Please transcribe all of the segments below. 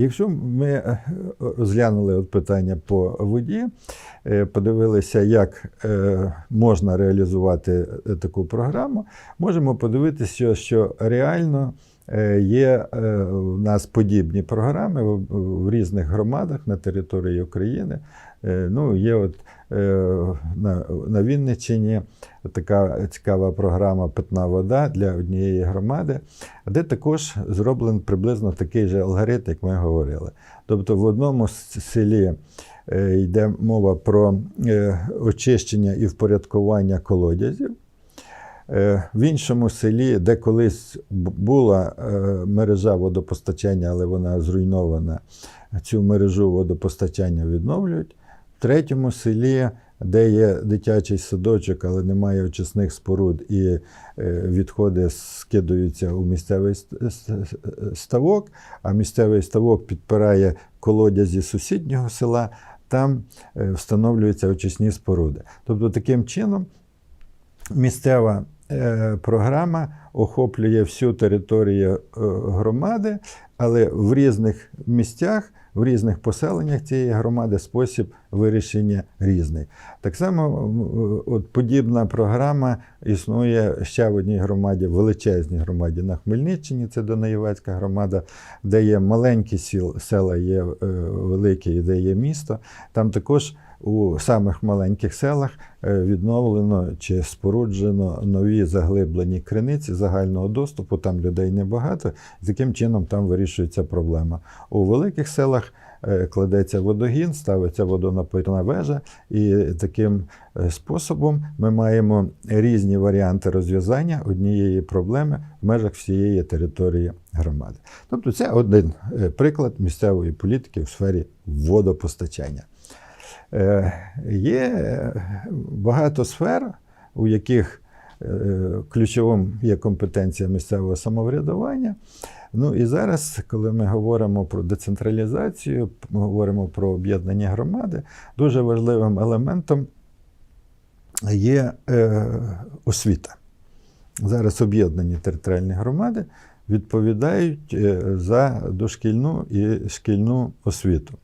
Якщо ми е, розглянули питання по воді, е, подивилися, як е, можна реалізувати таку програму, можемо подивитися, що, реально є е, в нас подібні програми в, різних громадах на території України. Е, Ну, є от е, на, Вінниччині така цікава програма Питна вода для однієї громади, де також зроблений приблизно такий же алгоритм, як ми говорили. Тобто в одному селі е, йде мова про е, очищення і впорядкування колодязів. Е, В іншому селі, де колись була е, мережа водопостачання, але вона зруйнована, цю мережу водопостачання відновлюють. В третьому селі, де є дитячий садочок, але немає очисних споруд, і е, відходи скидаються у місцевий ст- ст- ставок, а місцевий ставок підпирає колодязі сусіднього села, там встановлюються очисні споруди. Тобто таким чином місцева програма охоплює всю територію е, громади, але в різних місцях, в різних поселеннях цієї громади спосіб вирішення різний. Так само е, от подібна програма існує ще в одній громаді, в величезній громаді на Хмельниччині, це Донаєвецька громада, де є маленькі сіл, села, є е, великі, і де є місто. Там також у самих маленьких селах е, відновлено чи споруджено нові заглиблені криниці загального доступу. Там людей небагато, і таким чином там вирішується проблема. У великих селах е, кладеться водогін, ставиться водонапірна вежа, і таким е, способом ми маємо різні варіанти розв'язання однієї проблеми в межах всієї території громади. Тобто це один приклад місцевої політики в сфері водопостачання. Е, Є багато сфер, у яких е, ключовим є компетенція місцевого самоврядування. Ну і зараз, коли ми говоримо про децентралізацію, ми говоримо про об'єднання громади, дуже важливим елементом є е, освіта. Зараз об'єднані територіальні громади відповідають за дошкільну і шкільну освіту.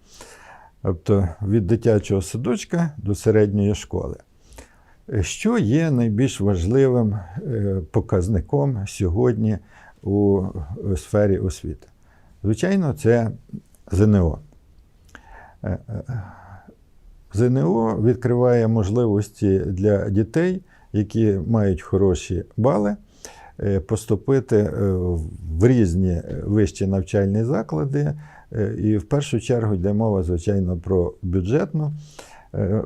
Тобто від дитячого садочка до середньої школи. Що є найбільш важливим е, показником сьогодні у сфері освіти? Звичайно, це ЗНО. Е, е, ЗНО відкриває можливості для дітей, які мають хороші бали, поступити е, в різні вищі навчальні заклади. Е, І в першу чергу йде мова, звичайно, про бюджетну, е,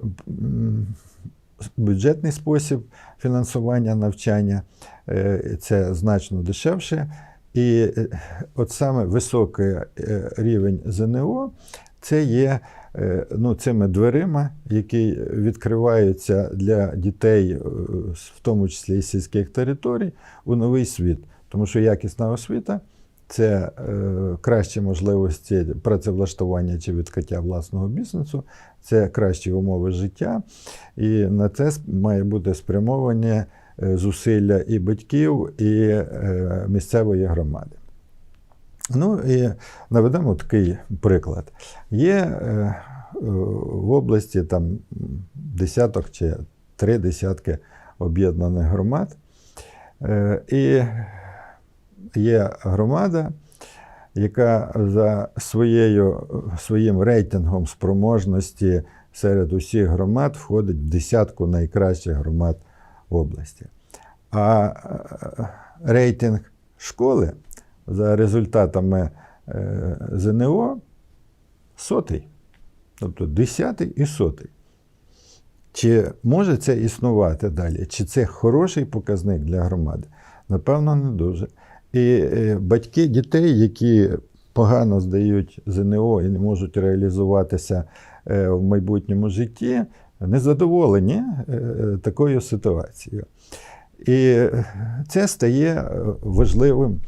бюджетний спосіб фінансування навчання. Е, Це значно дешевше. І е, от саме високий е, рівень ЗНО це є е, ну, цими дверима, які відкриваються для дітей, е, в тому числі і сільських територій, у новий світ. Тому що якісна освіта це е, кращі можливості працевлаштування чи відкриття власного бізнесу, це кращі умови життя, і на це має бути спрямовані е, зусилля і батьків, і е, місцевої громади. Ну і наведемо такий приклад. Є е, в області там десяток чи три десятки об'єднаних громад. Е, І є громада, яка за своєю, своїм рейтингом спроможності серед усіх громад входить в десятку найкращих громад області. А е, рейтинг школи за результатами е, ЗНО сотий. Тобто десятий і сотий. Чи може це існувати далі? Чи це хороший показник для громади? Напевно, не дуже. І е, батьки дітей, які погано здають ЗНО і не можуть реалізуватися е, в майбутньому житті, незадоволені е, такою ситуацією. І це стає важливим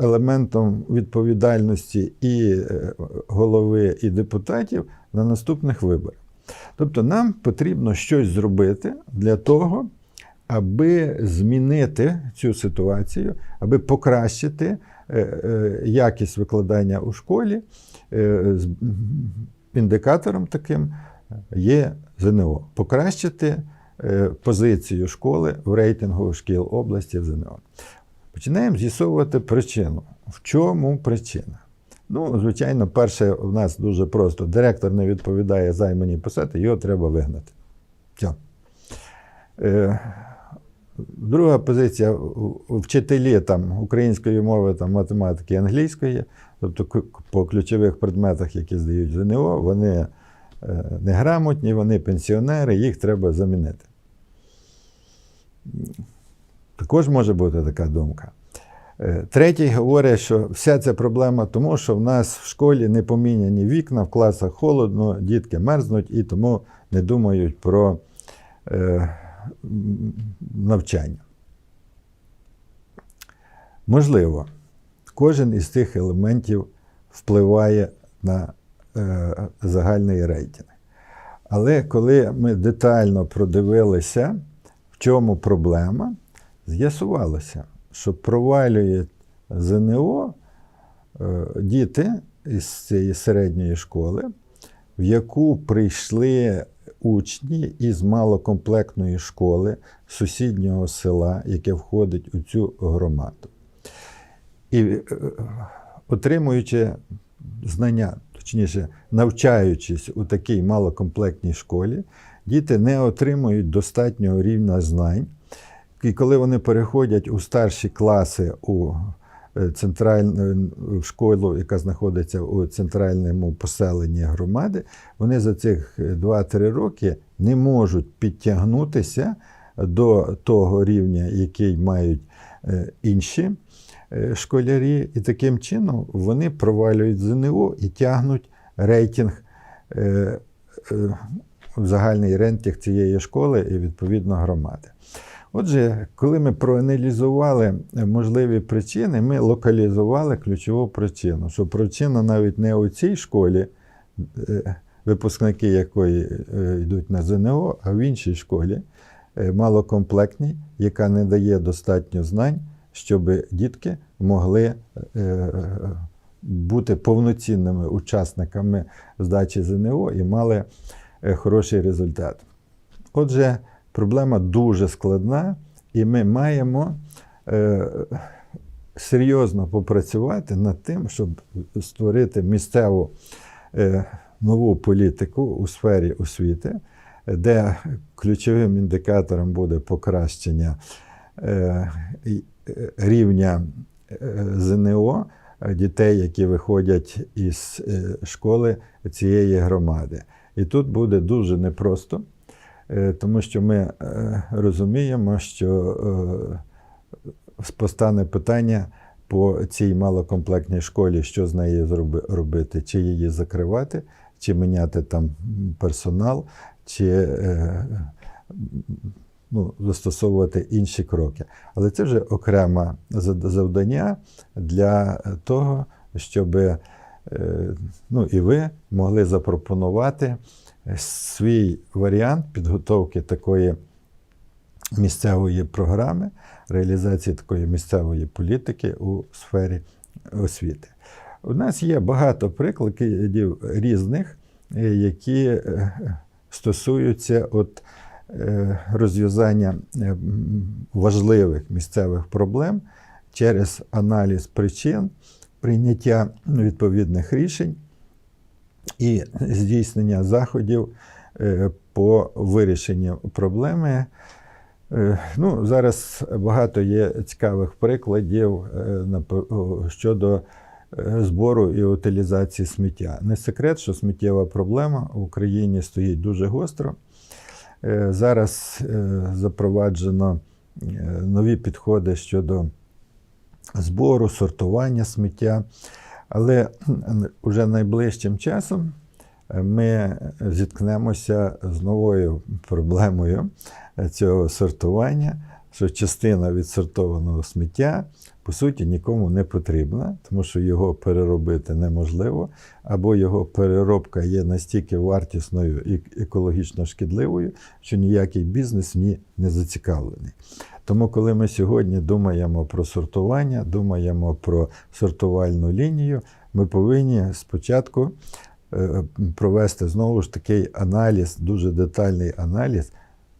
елементом відповідальності і е, голови, і депутатів на наступних виборах. Тобто нам потрібно щось зробити для того, аби змінити цю ситуацію, аби покращити е, е, якість викладання у школі. Е, з- Індикатором таким є ЗНО. Покращити е, позицію школи в рейтингу шкіл області в ЗНО. Починаємо з'ясовувати причину. В чому причина? Ну, звичайно, перше, у нас дуже просто. Директор не відповідає займаній посаді, його треба вигнати. Все. Друга позиція вчителі там, української мови, там, математики, англійської, тобто по ключових предметах, які здають ЗНО, вони е, неграмотні, вони пенсіонери, їх треба замінити. Також може бути така думка. Е, Третій говорить, що вся ця проблема тому, що в нас в школі не поміняні вікна, в класах холодно, дітки мерзнуть і тому не думають про е, навчання. Можливо, кожен із цих елементів впливає на е, загальний рейтинг. Але коли ми детально продивилися, в чому проблема, з'ясувалося, що провалюють ЗНО е, діти із цієї середньої школи, в яку прийшли учні із малокомплектної школи сусіднього села, яке входить у цю громаду. І е, отримуючи знання, точніше, навчаючись у такій малокомплектній школі, діти не отримують достатнього рівня знань. І коли вони переходять у старші класи у е, центральну в школу, яка знаходиться у центральному поселенні громади, вони за цих 2-3 роки не можуть підтягнутися до того рівня, який мають е, інші е, школярі, і таким чином вони провалюють ЗНО і тягнуть рейтинг, е, е, загальний рейтинг цієї школи і відповідно громади. Отже, коли ми проаналізували можливі причини, ми локалізували ключову причину, що причина навіть не у цій школі, е, випускники якої е, йдуть на ЗНО, а в іншій школі е, малокомплектній, яка не дає достатньо знань, щоб дітки могли е, бути повноцінними учасниками здачі ЗНО і мали е, хороший результат. Отже, проблема дуже складна, і ми маємо е, серйозно попрацювати над тим, щоб створити місцеву е, нову політику у сфері освіти, де ключовим індикатором буде покращення е, е, рівня е, ЗНО дітей, які виходять із е, школи цієї громади. І тут буде дуже непросто, тому що ми е, розуміємо, що е, постане питання по цій малокомплектній школі, що з нею робити, чи її закривати, чи міняти там персонал, чи е, ну, застосовувати інші кроки. Але це вже окреме завдання для того, щоб е, ну, і ви могли запропонувати свій варіант підготовки такої місцевої програми, реалізації такої місцевої політики у сфері освіти. У нас є багато прикладів різних, е, які е, стосуються от, е, розв'язання е, важливих місцевих проблем через аналіз причин, прийняття відповідних рішень і здійснення заходів е, по вирішенню проблеми. Е, Ну, зараз багато є цікавих прикладів е, щодо збору і утилізації сміття. Не секрет, що сміттєва проблема в Україні стоїть дуже гостро. Зараз запроваджено нові підходи щодо збору, сортування сміття. Але вже найближчим часом е, ми зіткнемося з новою проблемою цього сортування, що частина відсортованого сміття по суті нікому не потрібна, тому що його переробити неможливо, або його переробка є настільки вартісною і екологічно шкідливою, що ніякий бізнес в ній не зацікавлений. Тому, коли ми сьогодні думаємо про сортування, думаємо про сортувальну лінію, ми повинні спочатку е, провести знову ж такий аналіз, дуже детальний аналіз,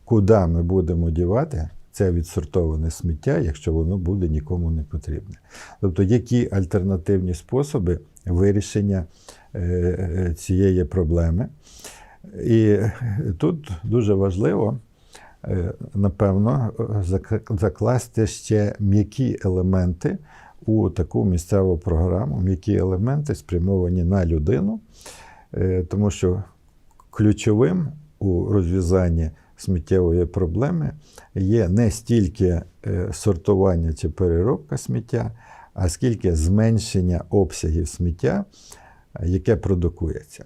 куди ми будемо дівати це відсортоване сміття, якщо воно буде нікому не потрібне. Тобто, які альтернативні способи вирішення е, е, цієї проблеми. І тут дуже важливо, напевно, закласти ще м'які елементи у таку місцеву програму, м'які елементи спрямовані на людину, е, тому що ключовим у розв'язанні сміттєвої проблеми є не стільки е, сортування чи переробка сміття, а скільки зменшення обсягів сміття, е, яке продукується.